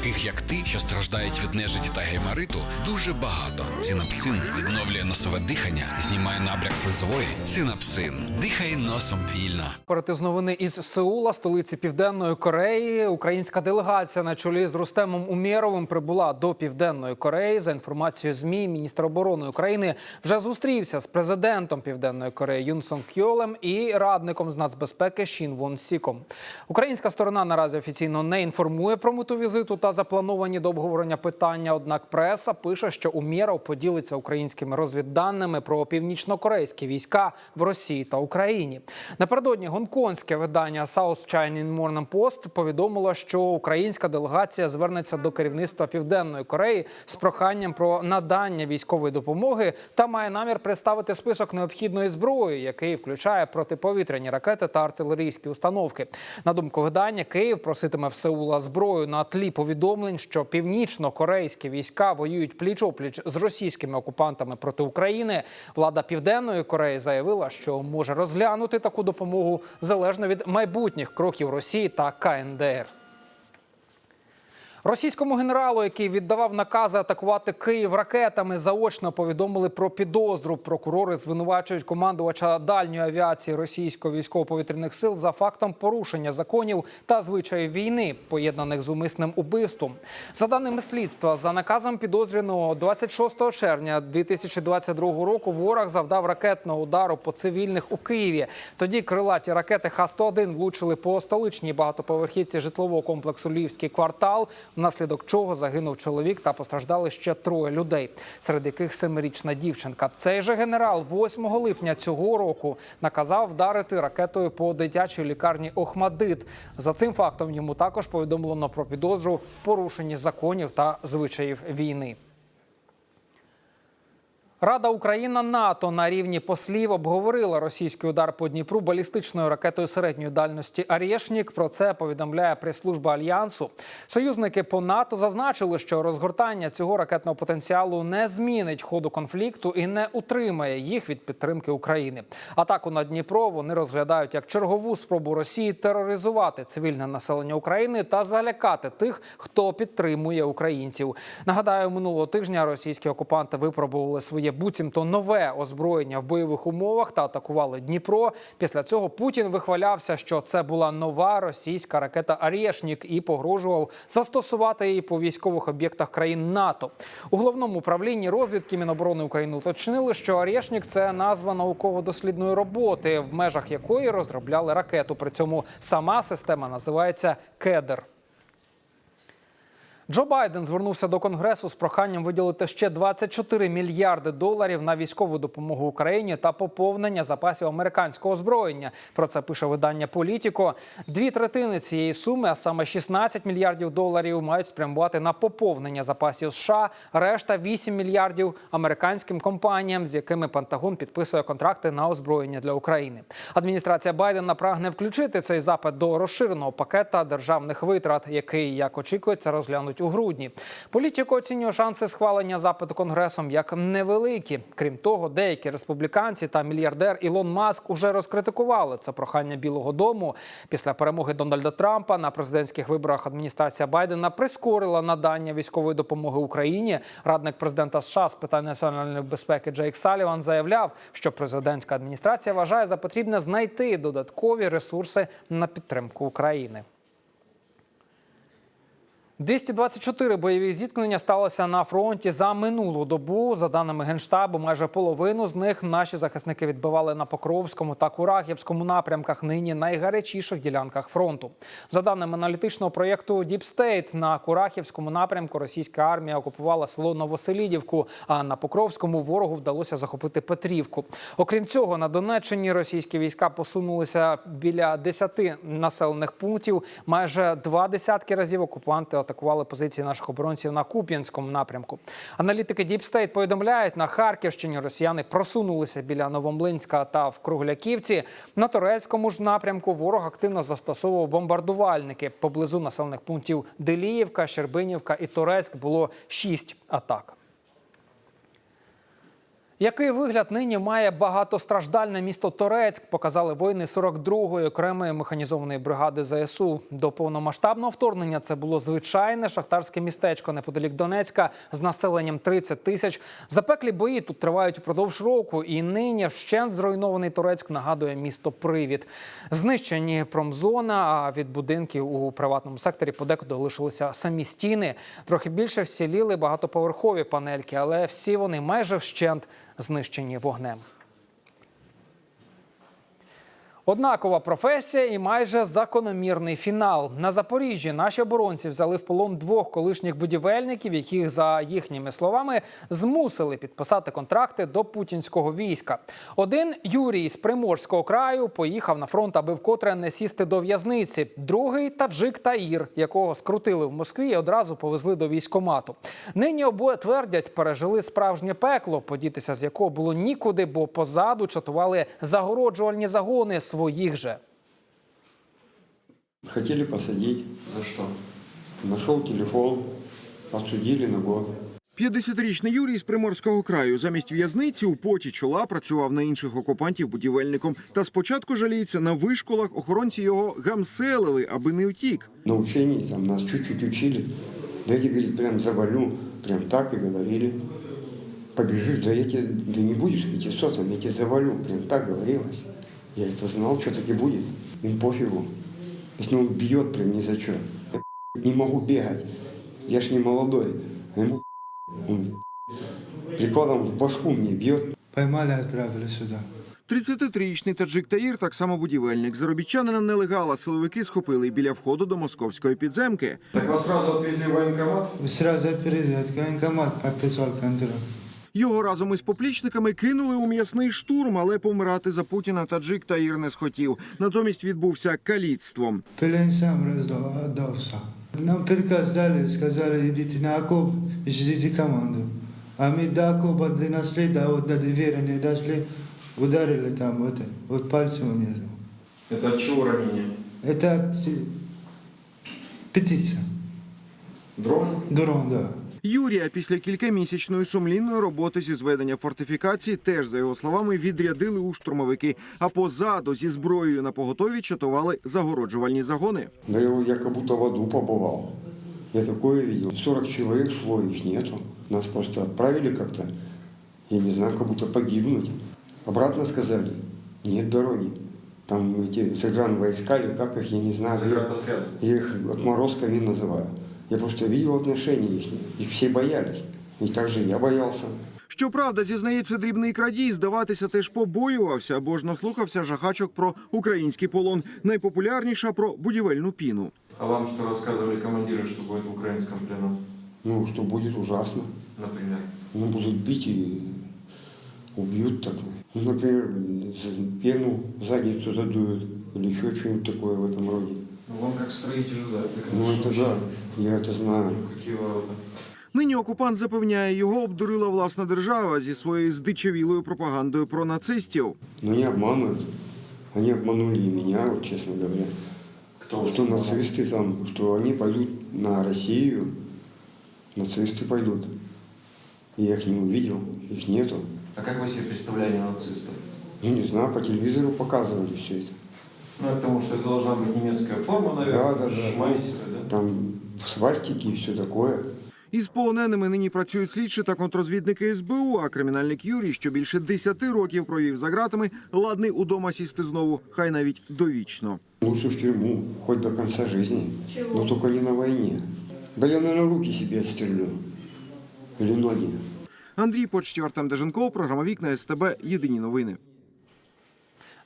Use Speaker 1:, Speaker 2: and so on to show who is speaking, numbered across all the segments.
Speaker 1: таких як ти, що страждають від нежиті та геймариту, дуже багато. Цинапсин відновлює носове дихання, знімає набряк слизової. Цинапсин. Дихай носом вільно.
Speaker 2: Перед з новини із Сеула, столиці Південної Кореї, українська делегація на чолі з Рустемом Умєровим прибула до Південної Кореї. За інформацією ЗМІ, міністр оборони України вже зустрівся з президентом Південної Кореї Юн Сон Кьолем і радником з нацбезпеки Шін Вон Сіком. Українська сторона наразі офіційно не інформує про мету візиту та заплановані до обговорення питання. Однак преса пише, що Умєров поділиться українськими розвідданими про північнокорейські війська в Росії та Україні. Напередодні гонконгське видання South China Morning Post повідомило, що українська делегація звернеться до керівництва Південної Кореї з проханням про надання військової допомоги та має намір представити список необхідної зброї, який включає протиповітряні ракети та артилерійські установки. На думку видання, Київ проситиме в Сеула зброю на тлі повідомлень, що північно-корейські війська воюють пліч-опліч з російськими окупантами проти України. Влада Південної Кореї заявила, що може розглянути таку допомогу залежно від майбутніх кроків Росії та КНДР. Російському генералу, який віддавав накази атакувати Київ ракетами, заочно повідомили про підозру. Прокурори звинувачують командувача дальньої авіації російського військово-повітряних сил за фактом порушення законів та звичаїв війни, поєднаних з умисним убивством. За даними слідства, за наказом підозрюваного 26 червня 2022 року ворог завдав ракетного удару по цивільних у Києві. Тоді крилаті ракети Х-101 влучили по столичній багатоповерхівці житлового комплексу Львівський квартал внаслідок чого загинув чоловік та постраждали ще троє людей, серед яких семирічна дівчинка. Цей же генерал 8 липня цього року наказав вдарити ракетою по дитячій лікарні Охмадит. За цим фактом йому також повідомлено про підозру в порушенні законів та звичаїв війни. Рада Україна НАТО на рівні послів обговорила російський удар по Дніпру балістичною ракетою середньої дальності «Арєшнік». Про це повідомляє прес-служба альянсу. Союзники по НАТО зазначили, що розгортання цього ракетного потенціалу не змінить ходу конфлікту і не утримає їх від підтримки України. Атаку на Дніпро вони розглядають як чергову спробу Росії тероризувати цивільне населення України та залякати тих, хто підтримує українців. Нагадаю, минулого тижня російські окупанти випробували своє буцімто нове озброєння в бойових умовах та атакували Дніпро. Після цього Путін вихвалявся, що це була нова російська ракета «Арєшнік» і погрожував застосувати її по військових об'єктах країн НАТО. У головному управлінні розвідки Міноборони України уточнили, що «Арєшнік» – це назва науково-дослідної роботи, в межах якої розробляли ракету. При цьому сама система називається Кедр. Джо Байден звернувся до конгресу з проханням виділити ще 24 мільярди доларів на військову допомогу Україні та поповнення запасів американського озброєння. Про це пише видання Політіко. Дві третини цієї суми, а саме 16 мільярдів доларів, мають спрямувати на поповнення запасів США. Решта 8 мільярдів американським компаніям, з якими Пентагон підписує контракти на озброєння для України. Адміністрація Байдена прагне включити цей запит до розширеного пакета державних витрат, який, як очікується, розглянуть у грудні. Політико оцінює шанси схвалення запиту конгресом як невеликі. Крім того, деякі республіканці та мільярдер Ілон Маск уже розкритикували це прохання Білого Дому. Після перемоги Дональда Трампа на президентських виборах адміністрація Байдена прискорила надання військової допомоги Україні. Радник президента США з питань національної безпеки Джейк Саліван заявляв, що президентська адміністрація вважає за потрібне знайти додаткові ресурси на підтримку України. 224 бойові зіткнення сталося на фронті за минулу добу. За даними генштабу, майже половину з них наші захисники відбивали на Покровському та Курахівському напрямках, нині найгарячіших ділянках фронту. За даними аналітичного проєкту State, на Курахівському напрямку російська армія окупувала село Новоселідівку, а на Покровському ворогу вдалося захопити Петрівку. Окрім цього, на Донеччині російські війська посунулися біля 10 населених пунктів. Майже два десятки разів окупанти атакували позиції наших оборонців на Куп'янському напрямку. Аналітики State повідомляють, на Харківщині росіяни просунулися біля Новомлинська та в Кругляківці. На турецькому ж напрямку ворог активно застосовував бомбардувальники. Поблизу населених пунктів Деліївка, Щербинівка і Торецьк було шість атак. Який вигляд нині має багатостраждальне місто Торецьк, показали воїни 42-ї окремої механізованої бригади ЗСУ. До повномасштабного вторгнення це було звичайне шахтарське містечко неподалік Донецька з населенням 30 тисяч. Запеклі бої тут тривають упродовж року, і нині вщент зруйнований Торецьк нагадує місто Привід. Знищені промзона, а від будинків у приватному секторі подекуди лишилися самі стіни. Трохи більше вціліли багатоповерхові панельки, але всі вони майже вщент знищені вогнем. Однакова професія і майже закономірний фінал. На Запоріжжі наші оборонці взяли в полон двох колишніх будівельників, яких, за їхніми словами, змусили підписати контракти до путінського війська. Один Юрій з Приморського краю поїхав на фронт, аби вкотре не сісти до в'язниці. Другий таджик Таїр, якого скрутили в Москві і одразу повезли до військомату. Нині обоє твердять, пережили справжнє пекло, подітися з якого було нікуди, бо позаду чатували загороджувальні загони своїх же.
Speaker 3: Хотели посадить,
Speaker 4: За что?
Speaker 3: нашел телефон, осудили на год.
Speaker 5: 50-річний Юрій з Приморського краю замість в'язниці у поті чола працював на інших окупантів будівельником. Та спочатку жаліється на вишколах охоронці його гамселили, аби не втік.
Speaker 3: На учении там нас чуть-чуть учили. Да я, говорит, прям завалю, прям так и говорили. Побежишь, да я тебе, да не будешь пятисотым, я тебе завалю. Прям так говорилось. Я это знал, что таки будет. Им пофигу. Если он бьет прям ни за что. Я не могу бегать. Я ж не молодой. А ему он прикладом в башку мне бьет.
Speaker 6: Поймали, отправили сюда.
Speaker 5: 33-річний таджик Таїр, так само будівельник. Заробітчанина нелегала силовики схопили біля входу до московської підземки.
Speaker 4: Так вас сразу отвезли в военкомат?
Speaker 6: Сразу отправили, от военкомат подписал контракт.
Speaker 5: Його разом із поплічниками кинули у м'ясний штурм, але помирати за Путіна таджик Таїр не схотів. Натомість відбувся каліцтвом.
Speaker 6: Плен сам раздал, отдался. Нам приказ дали, сказали, идите на окоп и ждите команду. А мы до окопа донесли, да вот до двери не дошли, ударили там вот, вот пальцем у меня.
Speaker 4: Это от чего ранение?
Speaker 6: Это от, э, птица,
Speaker 4: Дрон?
Speaker 6: дрон, да.
Speaker 5: Юрія після кількамісячної сумлінної роботи зі зведення фортифікацій теж, за його словами, відрядили у штурмовики. А позаду зі зброєю на поготові чатували загороджувальні загони.
Speaker 3: Да я, я как будто в аду побывал. Я такое видел. 40 человек шло, их нету. Нас просто отправили как-то, я не знаю, как будто погибнуть. Обратно сказали, нет дороги. Там эти сыгран войска или как их, я не знаю. Я,
Speaker 4: Заградотряд.
Speaker 3: я их отморозками называю. Я просто видел отношения их. Их все боялись. И так же я боялся.
Speaker 5: Щоправда, зізнається дрібний крадій, здаватися теж побоювався або ж наслухався жахачок про український полон. Найпопулярніша про будівельну піну.
Speaker 4: А вам что рассказывали командиры, что будет в украинском плену?
Speaker 3: Ну, что будет ужасно.
Speaker 4: Например.
Speaker 3: Ну, будут бить и убьют так. Ну, например, пену в задницу задуют или еще что-нибудь такое в этом роде.
Speaker 4: Ну, вам как строителю, да. Это,
Speaker 3: Ну,
Speaker 4: конечно,
Speaker 3: это да,
Speaker 4: вообще-
Speaker 3: я это знаю.
Speaker 4: Ну, какие ворота?
Speaker 5: Нині окупант запевняє, його обдурила власна держава зі своєю здичавілою пропагандою про нацистів.
Speaker 3: Но не обманывают. Они обманули и меня, вот честно говоря.
Speaker 4: Кто
Speaker 3: Что
Speaker 4: вас
Speaker 3: нацисты там, что они пойдут на Россию, нацисты пойдут. Я их не увидел, их нету.
Speaker 4: А как вы себе представляли нацистов?
Speaker 3: Ну, не знаю, по телевизору показывали все это.
Speaker 4: Ну, я к тому, что это должна быть немецкая форма, наверное.
Speaker 3: Да, да, да.
Speaker 4: Шмайсеры, да?
Speaker 3: Там свастики и все такое.
Speaker 5: Із полоненими нині працюють слідчі та контрозвідники СБУ, а кримінальник Юрій, що більше 10 років провів за ґратами, ладний удома сісти знову, хай навіть довічно.
Speaker 3: Лучше в тюрьму, хоть до конца жизни. Но только не на войне. Да я, наверное, руки себе отстрелю. Или ноги.
Speaker 5: Андрій Почтів, Артем Деженков, програма Вікна СТБ. Єдині новини.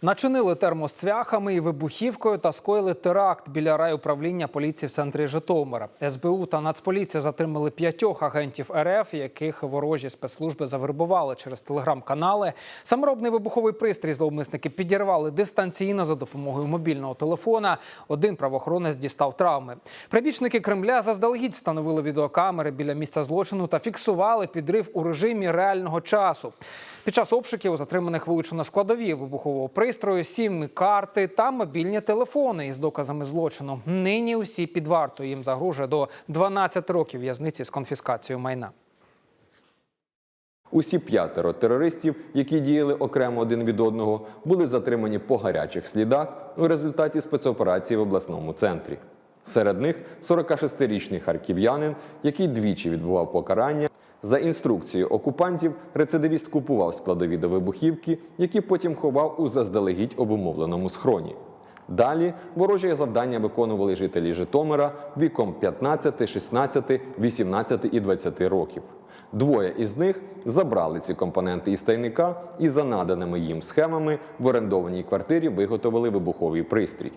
Speaker 2: Начинили термос цвяхами і вибухівкою та скоїли теракт біля райуправління поліції в центрі Житомира. СБУ та Нацполіція затримали п'ятьох агентів РФ, яких ворожі спецслужби завербували через телеграм-канали. Саморобний вибуховий пристрій зловмисники підірвали дистанційно за допомогою мобільного телефона. Один правоохоронець дістав травми. Прибічники Кремля заздалегідь встановили відеокамери біля місця злочину та фіксували підрив у режимі реального часу. Під час обшуків затриманих вилучено складові вибухового пристрою, сім карти та мобільні телефони із доказами злочину. Нині усі під вартою їм загрожує до 12 років в'язниці з конфіскацією майна.
Speaker 7: Усі п'ятеро терористів, які діяли окремо один від одного, були затримані по гарячих слідах у результаті спецоперації в обласному центрі. Серед них 46-річний харків'янин, який двічі відбував покарання. За інструкцією окупантів, рецидивіст купував складові до вибухівки, які потім ховав у заздалегідь обумовленому схроні. Далі ворожі завдання виконували жителі Житомира віком 15, 16, 18 і 20 років. Двоє із них забрали ці компоненти із тайника і за наданими їм схемами в орендованій квартирі виготовили вибуховий пристрій.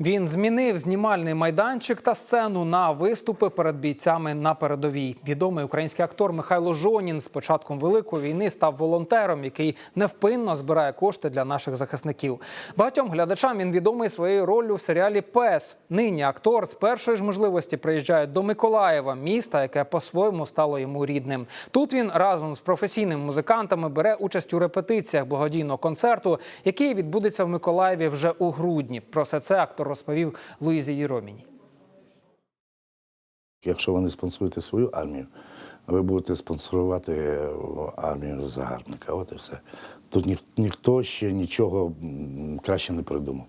Speaker 2: Він змінив знімальний майданчик та сцену на виступи перед бійцями на передовій. Відомий український актор Михайло Жонін з початком великої війни став волонтером, який невпинно збирає кошти для наших захисників. Багатьом глядачам він відомий своєю роллю в серіалі Пес. Нині актор з першої ж можливості приїжджає до Миколаєва, міста, яке по-своєму стало йому рідним. Тут він разом з професійними музикантами бере участь у репетиціях благодійного концерту, який відбудеться в Миколаєві вже у грудні. Про все це актор розповів Луїзі Єроміні.
Speaker 8: Якщо ви не спонсоруєте свою армію, ви будете спонсорувати е, армію загарбника. От і все. Тут ні, ніхто ще нічого краще не придумав.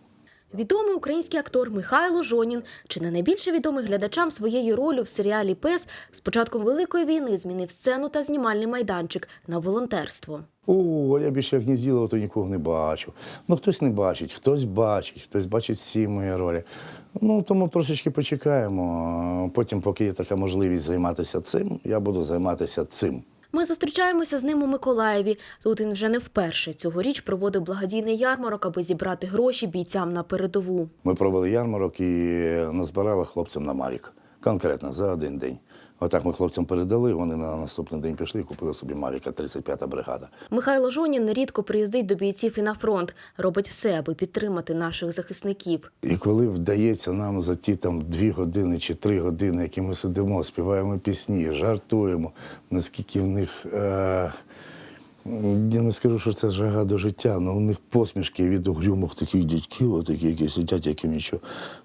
Speaker 9: Відомий український актор Михайло Жонін, чи не найбільше відомий глядачам своєю ролью в серіалі Пес з початком Великої війни змінив сцену та знімальний майданчик на волонтерство.
Speaker 8: О, я більше як Гнізділова, то нікого не бачу. Ну, хтось не бачить, хтось бачить, хтось бачить всі мої ролі. Ну, тому трошечки почекаємо. Потім, поки є така можливість займатися цим, я буду займатися цим.
Speaker 9: Ми зустрічаємося з ним у Миколаєві. Тут він вже не вперше. Цьогоріч проводив благодійний ярмарок, аби зібрати гроші бійцям на передову.
Speaker 8: Ми провели ярмарок і назбирали хлопцям на Марік Конкретно за один день. Отак ми хлопцям передали, вони на наступний день пішли і купили собі Мавіка 35-та бригада.
Speaker 9: Михайло Жонін нерідко приїздить до бійців і на фронт, робить все, аби підтримати наших захисників.
Speaker 8: І коли вдається нам за ті там дві години чи три години, які ми сидимо, співаємо пісні, жартуємо, наскільки в них. Е- я не скажу, що це жага до життя, але у них посмішки від угрюмих таких дядьків, отакі, які сидять, як і нічого.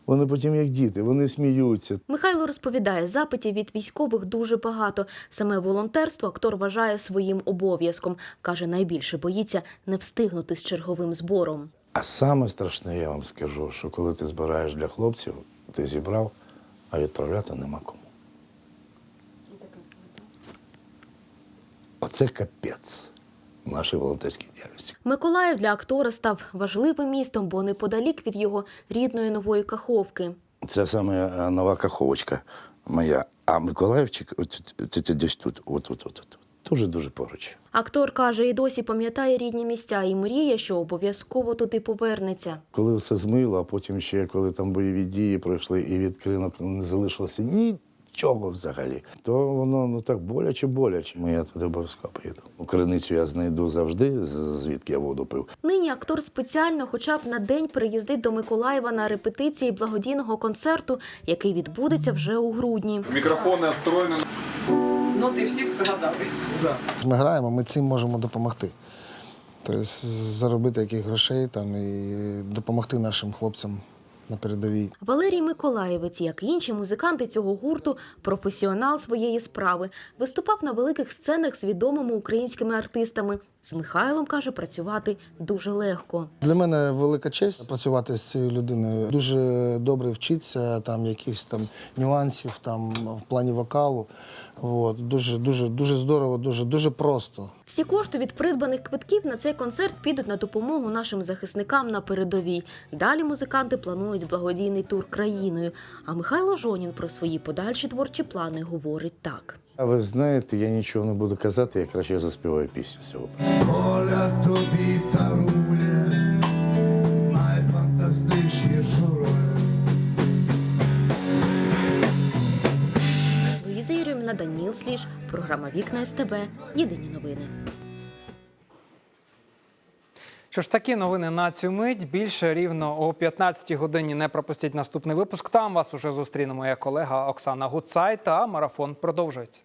Speaker 8: Вони потім як діти, вони сміються.
Speaker 9: Михайло розповідає, запитів від військових дуже багато. Саме волонтерство актор вважає своїм обов'язком. Каже, найбільше боїться не встигнути з черговим збором.
Speaker 8: А саме страшне, я вам скажу, що коли ти збираєш для хлопців, ти зібрав, а відправляти нема кому. Оце капець в нашій волонтерській діяльності.
Speaker 9: Миколаїв для актора став важливим містом, бо неподалік від його рідної нової каховки.
Speaker 8: Це саме е, нова каховочка моя. А Миколаївчик, от, от, от, десь тут, от, от, от, от, дуже-дуже поруч.
Speaker 9: Актор каже, і досі пам'ятає рідні місця і мріє, що обов'язково туди повернеться.
Speaker 8: Коли все змило, а потім ще, коли там бойові дії пройшли і від кринок не залишилося нічого взагалі, то воно ну так боляче, боляче. Ну, Я туди обов'язково поїду. У криницю я знайду завжди, звідки я воду пив.
Speaker 9: Нині актор спеціально, хоча б на день, приїздить до Миколаєва на репетиції благодійного концерту, який відбудеться вже у грудні.
Speaker 4: Микрофоны отстроены.
Speaker 10: Ну, ти всі все гадали.
Speaker 11: Ми граємо, ми цим можемо допомогти. Тобто заробити яких грошей там, і допомогти нашим хлопцям на передовій.
Speaker 9: Валерій Миколаєвець, як і інші музиканти цього гурту, професіонал своєї справи, виступав на великих сценах з відомими українськими артистами. З Михайлом каже, працювати дуже легко.
Speaker 11: Для мене велика честь працювати з цією людиною. Дуже добре вчитися, там якихось там нюансів там в плані вокалу. От, дуже, дуже, дуже здорово, дуже, дуже просто.
Speaker 9: Всі кошти від придбаних квитків на цей концерт підуть на допомогу нашим захисникам на передовій. Далі музиканти планують благодійний тур країною. А Михайло Жонін про свої подальші творчі плани говорить так.
Speaker 8: А ви знаєте, я нічого не буду казати, я краще заспіваю пісню сьогодні.
Speaker 6: Доля тобі тарує, найфантастичніші ролі.
Speaker 9: Луїза Єрьоміна, Даніл Сліж, програма Вікна СТБ. Єдині новини.
Speaker 2: Що ж такі новини на цю мить. Більше рівно о 15 годині не пропустіть наступний випуск. Там вас уже зустріне моя колега Оксана Гуцай. Та марафон продовжується.